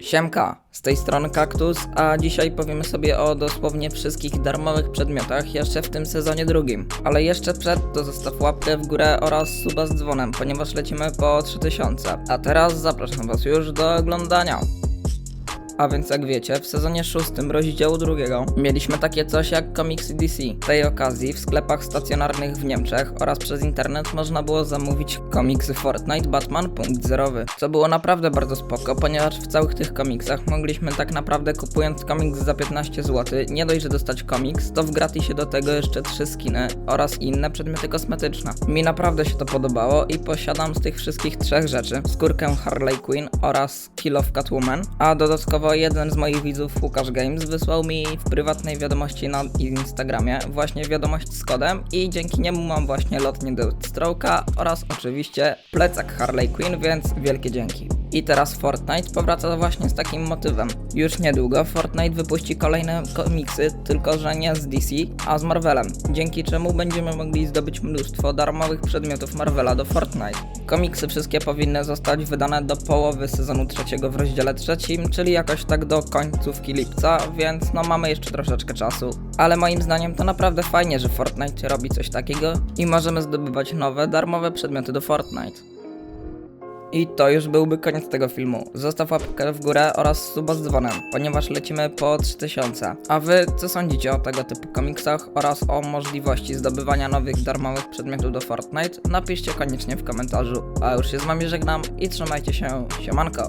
Siemka, z tej strony Kaktus, a dzisiaj powiemy sobie o dosłownie wszystkich darmowych przedmiotach jeszcze w tym sezonie drugim. Ale jeszcze przed to zostaw łapkę w górę oraz suba z dzwonem, ponieważ lecimy po 3000. A teraz zapraszam was już do oglądania. A więc jak wiecie, w sezonie szóstym rozdziału drugiego mieliśmy takie coś jak komiksy DC. W tej okazji w sklepach stacjonarnych w Niemczech oraz przez internet można było zamówić komiksy Fortnite Batman punkt zerowy, co było naprawdę bardzo spoko, ponieważ w całych tych komiksach mogliśmy tak naprawdę kupując komiks za 15 zł, nie dość, że dostać komiks, to w gratisie do tego jeszcze 3 skiny oraz inne przedmioty kosmetyczne. Mi naprawdę się to podobało i posiadam z tych wszystkich trzech rzeczy skórkę Harley Quinn oraz Kill of Catwoman, a dodatkowo jeden z moich widzów, Łukasz Games, wysłał mi w prywatnej wiadomości na Instagramie właśnie wiadomość z kodem i dzięki niemu mam właśnie lotnię Deathstroke'a oraz oczywiście plecak Harley Quinn, więc wielkie dzięki. I teraz Fortnite powraca właśnie z takim motywem. Już niedługo Fortnite wypuści kolejne komiksy, tylko że nie z DC, a z Marvelem, dzięki czemu będziemy mogli zdobyć mnóstwo darmowych przedmiotów Marvela do Fortnite. Komiksy wszystkie powinny zostać wydane do połowy sezonu trzeciego w rozdziale trzecim, czyli jakoś tak do końcówki lipca, więc no mamy jeszcze troszeczkę czasu. Ale moim zdaniem to naprawdę fajnie, że Fortnite robi coś takiego i możemy zdobywać nowe, darmowe przedmioty do Fortnite. I to już byłby koniec tego filmu. Zostaw łapkę w górę oraz suba z dzwonem, ponieważ lecimy po 3000. A wy co sądzicie o tego typu komiksach oraz o możliwości zdobywania nowych darmowych przedmiotów do Fortnite? Napiszcie koniecznie w komentarzu. A już się z wami żegnam i trzymajcie się. Siemanko.